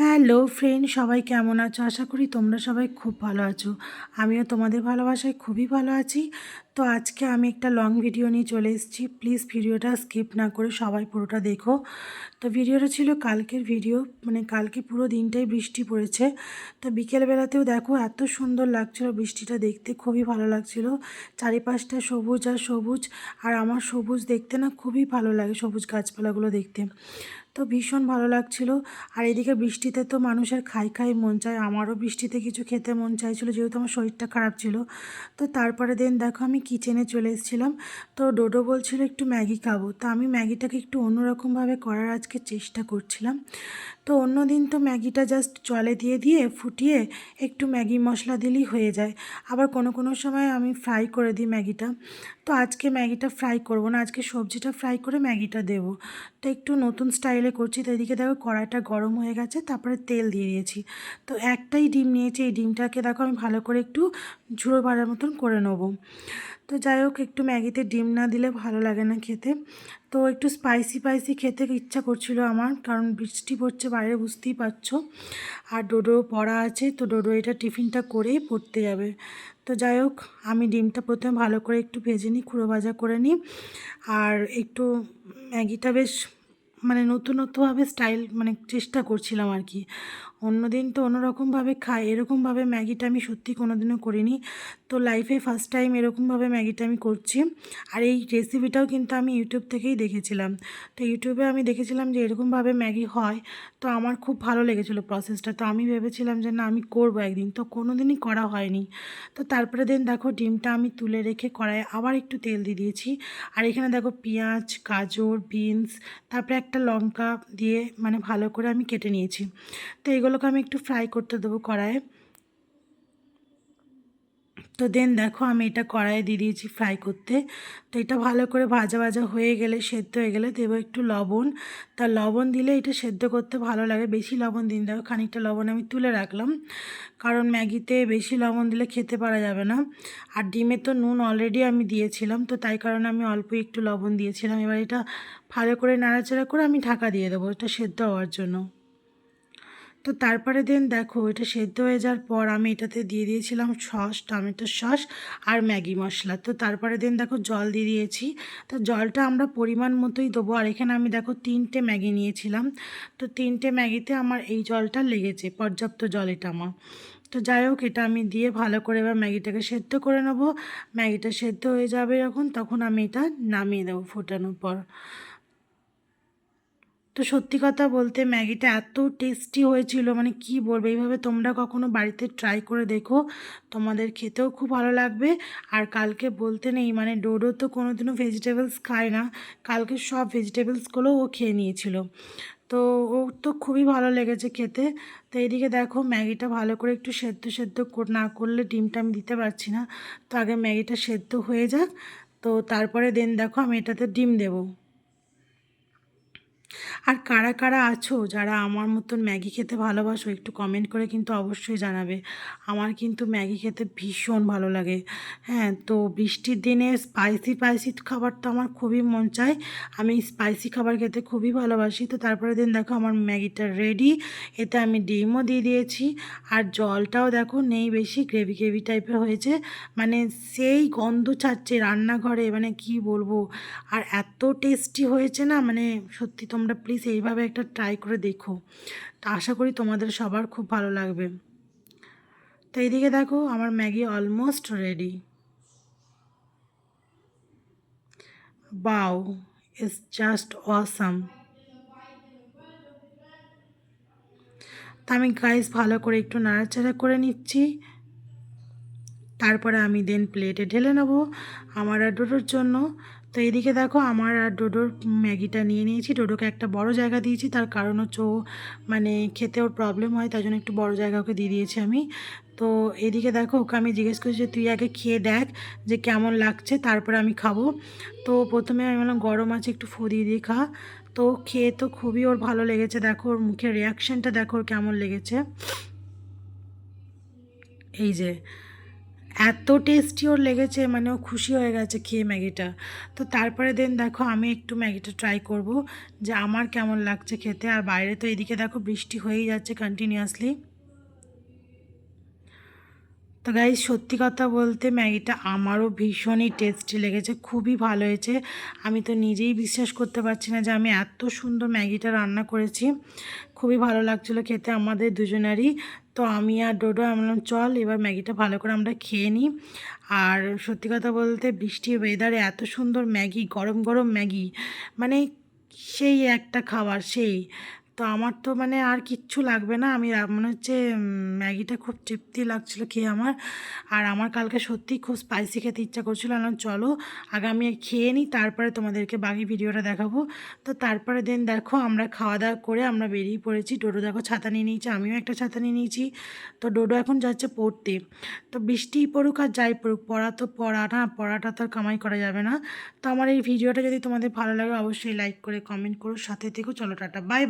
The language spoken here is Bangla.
হ্যালো ফ্রেন্ড সবাই কেমন আছো? আশা করি তোমরা সবাই খুব ভালো আছো। আমিও তোমাদের ভালোবাসায় খুবই ভালো আছি। তো আজকে আমি একটা লং ভিডিও নিয়ে চলে এসেছি। প্লিজ ভিডিওটা স্কিপ না করে সবাই পুরোটা দেখো। তো ভিডিওটা ছিল কালকের ভিডিও মানে কালকে পুরো দিনটাই বৃষ্টি পড়েছে। তো বিকেলবেলাতেও দেখো এত সুন্দর লাগছিল বৃষ্টিটা দেখতে। খুবই ভালো লাগছিল। চারিপাশটা সবুজ আর সবুজ। আর আমার সবুজ দেখতে না খুবই ভালো লাগে সবুজ গাছপালাগুলো দেখতে। তো ভীষণ ভালো লাগছিল। আর এদিকে বৃষ্টিতে তো মানুষের খাই খাই মন চায়। আমারও বৃষ্টিতে কিছু খেতে মন চাইছিলো, যেহেতু আমার শরীরটা খারাপ ছিল। তো তারপরে দিন দেখো আমি কিচেনে চলে এসেছিলাম। তো ডোডো বলছিল একটু ম্যাগি খাব। তো আমি ম্যাগিটাকে একটু অন্যরকমভাবে করার আজকে চেষ্টা করছিলাম। তো অন্য দিন তো ম্যাগিটা জাস্ট জলে দিয়ে দিয়ে ফুটিয়ে একটু ম্যাগি মশলা দিলেই হয়ে যায়। আবার কোনো কোনো সময় আমি ফ্রাই করে দিই ম্যাগিটা। তো আজকে ম্যাগিটা ফ্রাই করব না, আজকে সবজিটা ফ্রাই করে ম্যাগিটা দেব। তো একটু নতুন স্টাইলে করছি, তো এদিকে দেখো কড়াইটা গরম হয়ে গেছে, তারপরে তেল দিয়ে দিয়েছি। তো একটাই ডিম নিয়েছি, এই ডিমটাকে দেখো আমি ভালো করে একটু ঝুড়ো বাড়ার মতন করে নেব। তো যাই হোক, একটু ম্যাগিতে ডিম না দিলে ভালো লাগে না খেতে। তো একটু স্পাইসি স্পাইসি খেতে ইচ্ছা করছিল আমার, কারণ বৃষ্টি পড়ছে বাইরে, বুঝতেই পারছ। আর ডোডো পড়া আছে, তো ডোডো এটা টিফিনটা করেই পড়তে যাবে। তো যাই হোক, আমি ডিমটা প্রথমে ভালো করে একটু ভেজে নিই খুঁড়ো ভাজা করে নিই। আর একটু ম্যাগিটা বেশ মানে নতুনত্বভাবে স্টাইল মানে চেষ্টা করছিলাম আর কি অন্যদিন তো অন্যরকমভাবে খাই, এরকমভাবে ম্যাগিটা আমি সত্যি কোনো দিনও করিনি। তো লাইফে ফার্স্ট টাইম এরকমভাবে ম্যাগিটা আমি করছি। আর এই রেসিপিটাও কিন্তু আমি ইউটিউব থেকেই দেখেছিলাম। তো ইউটিউবে আমি দেখেছিলাম যে এরকমভাবে ম্যাগি হয়, তো আমার খুব ভালো লেগেছিলো প্রসেসটা তো আমি ভেবেছিলাম যে না, আমি করব একদিন। তো কোনো দিনই করা হয়নি। তো তারপরে দিন দেখো ডিমটা আমি তুলে রেখে কড়াইয়ে আবার একটু তেল দিয়ে দিয়েছি। আর এখানে দেখো পেঁয়াজ, গাজর বিনস তারপরে একটা লঙ্কা দিয়ে মানে ভালো করে আমি কেটে নিয়েছি। তো এগুলোকে আমি একটু ফ্রাই করতে দেবো কড়াইয়ে। তো দেন দেখো আমি এটা কড়াইয়ে দিয়ে দিয়েছি ফ্রাই করতে। তো এটা ভালো করে ভাজা ভাজা হয়ে গেলে, সেদ্ধ হয়ে গেলে দেবো একটু লবণ। তা লবণ দিলে এটা সেদ্ধ করতে ভালো লাগে, বেশি লবণ দিন। দেখো খানিকটা লবণ আমি তুলে রাখলাম। কারণ ম্যাগিতে বেশি লবণ দিলে খেতে পারা যাবে না। আর ডিমে তো নুন অলরেডি আমি দিয়েছিলাম, তো তাই কারণে আমি অল্প একটু লবণ দিয়েছিলাম। এবার এটা ভালো করে নাড়াচাড়া করে আমি ঢাকা দিয়ে দেবো, এটা সেদ্ধ হওয়ার জন্য। তো তারপরে দেন দেখো, এটা সেদ্ধ হয়ে যাওয়ার পর আমি এটাতে দিয়ে দিয়েছিলাম সস, টমেটো সস আর ম্যাগি মশলা। তো তারপরে দেন দেখো জল দিয়ে দিয়েছি। তো জলটা আমরা পরিমাণ মতোই দেবো। আর এখানে আমি দেখো তিনটে ম্যাগি নিয়েছিলাম। তো তিনটে ম্যাগিতে আমার এই জলটা লেগেছে, পর্যাপ্ত জল এটা আমার। তো যাই হোক, এটা আমি দিয়ে ভালো করে এবার ম্যাগিটাকে সেদ্ধ করে নেব। ম্যাগিটা সেদ্ধ হয়ে যাবে যখন, তখন আমি এটা নামিয়ে দেবো ফোটানোর পর। তো সত্যি কথা বলতে ম্যাগিটা এত টেস্টি হয়েছিল মানে কি বলব? এইভাবে তোমরা কখনো বাড়িতে ট্রাই করে দেখো, তোমাদের খেতেও খুব ভালো লাগবে। আর কালকে বলতে নেই মানে ডোডো তো কোনো দিনও ভেজিটেবলস খায় না, কালকে সব ভেজিটেবলসগুলো ও খেয়ে নিয়েছিল। তো ও তো খুবই ভালো লেগেছে খেতে। তো এদিকে দেখো ম্যাগিটা ভালো করে একটু সেদ্ধ সেদ্ধ না করলে ডিমটা আমি দিতে পারছি না। তো আগে ম্যাগিটা সেদ্ধ হয়ে যাক, তো তারপরে দেন দেখো আমি এটাতে ডিম দেবো। আর কারা কারা আছো? যারা আমার মতন ম্যাগি খেতে ভালোবাসো, একটু কমেন্ট করে কিন্তু অবশ্যই জানাবে। আমার কিন্তু ম্যাগি খেতে ভীষণ ভালো লাগে। হ্যাঁ তো বৃষ্টির দিনে স্পাইসি স্পাইসি খাবার তো আমার খুবই মন চায়। আমি স্পাইসি খাবার খেতে খুবই ভালোবাসি। তো তারপরে দিন দেখো আমার ম্যাগিটা রেডি এতে আমি ডিমও দিয়ে দিয়েছি। আর জলটাও দেখো নেই বেশি গ্রেভি গ্রেভি টাইপের হয়েছে। মানে সেই গন্ধ ছাড়ছে রান্নাঘরে মানে কি বলব? আর এত টেস্টি হয়েছে না মানে সত্যি তোমরা প্লিজ এইভাবে একটা ট্রাই করে দেখো। আশা করি তোমাদের সবার খুব ভালো লাগবে। তো এইদিকে দেখো, আমার Maggi almost ready wow it's just awesome তা আমি গাইস ভালো করে একটু নাড়াচাড়া করে নিচ্ছি। তারপরে আমি দেন প্লেটে ঢেলে নেব আমার আর জন্য। তো এদিকে দেখো আমার আর ডোডোর ম্যাগিটা নিয়ে নিয়েছি। ডোডোকে একটা বড় জায়গা দিয়েছি, তার কারণ হচ্ছে ও মানে খেতে ওর প্রবলেম হয়, তাই জন্য একটু বড় জায়গা ওকে দিয়ে দিয়েছি আমি। তো এদিকে দেখো, ওকে আমি জিজ্ঞেস করছি যে, তুই আগে খেয়ে দেখ যে কেমন লাগছে, তারপরে আমি খাব। তো প্রথমে আমি বললাম, গরম আছে, একটু ফু দিয়ে দিয়ে খা। তো খেয়ে তো খুবই ওর ভালো লেগেছে। দেখো ওর মুখের রিয়াকশানটা দেখো ওর কেমন লেগেছে। এই যে এত টেস্টি ওর লেগেছে মানে ও খুশি হয়ে গেছে খেয়ে ম্যাগিটা। তো তারপরে দেন দেখো আমি একটু ম্যাগিটা ট্রাই করব, যে আমার কেমন লাগছে খেতে। আর বাইরে তো এদিকে দেখো বৃষ্টি হয়েই যাচ্ছে কন্টিনিউয়াসলি তো গাইজ সত্যি কথা বলতে ম্যাগিটা আমারও ভীষণই টেস্টি লেগেছে, খুবই ভালো হয়েছে। আমি তো নিজেই বিশ্বাস করতে পারছি না যে আমি এত সুন্দর ম্যাগিটা রান্না করেছি। খুবই ভালো লাগছিল খেতে আমাদের দুজনেরই। তো আমি আর ডোডো, আমি চল, এবার ম্যাগিটা ভালো করে আমরা খেয়ে নিই আর সত্যি কথা বলতে বৃষ্টির ওয়েদারে এত সুন্দর ম্যাগি, গরম গরম ম্যাগি মানে সেই একটা খাবার, সেই। তো আমার তো মানে আর কিচ্ছু লাগবে না। আমি মনে হচ্ছে ম্যাগিটা খুব তৃপ্তি লাগছিল খেয়ে আমার। আর আমার কালকে সত্যিই খুব স্পাইসি খেতে ইচ্ছা করছিল। আমি বললাম, চলো আগে আমি খেয়ে নিই তারপরে তোমাদেরকে বাকি ভিডিওটা দেখাবো। তো তারপরে দিন দেখো আমরা খাওয়া দাওয়া করে আমরা বেরিয়ে পড়েছি। ডোডো দেখো ছাতা নিয়ে নিয়েছি আমিও একটা ছাতা নিয়ে নিয়েছি। তো ডোডো এখন যাচ্ছে পড়তে। তো বৃষ্টিই পড়ুক আর যাই পড়ুক পড়া তো পড়া না পড়াটা তো কামাই করা যাবে না। তো আমার এই ভিডিওটা যদি তোমাদের ভালো লাগে অবশ্যই লাইক করে কমেন্ট করো সাথে থেকো চলো টাটা বাই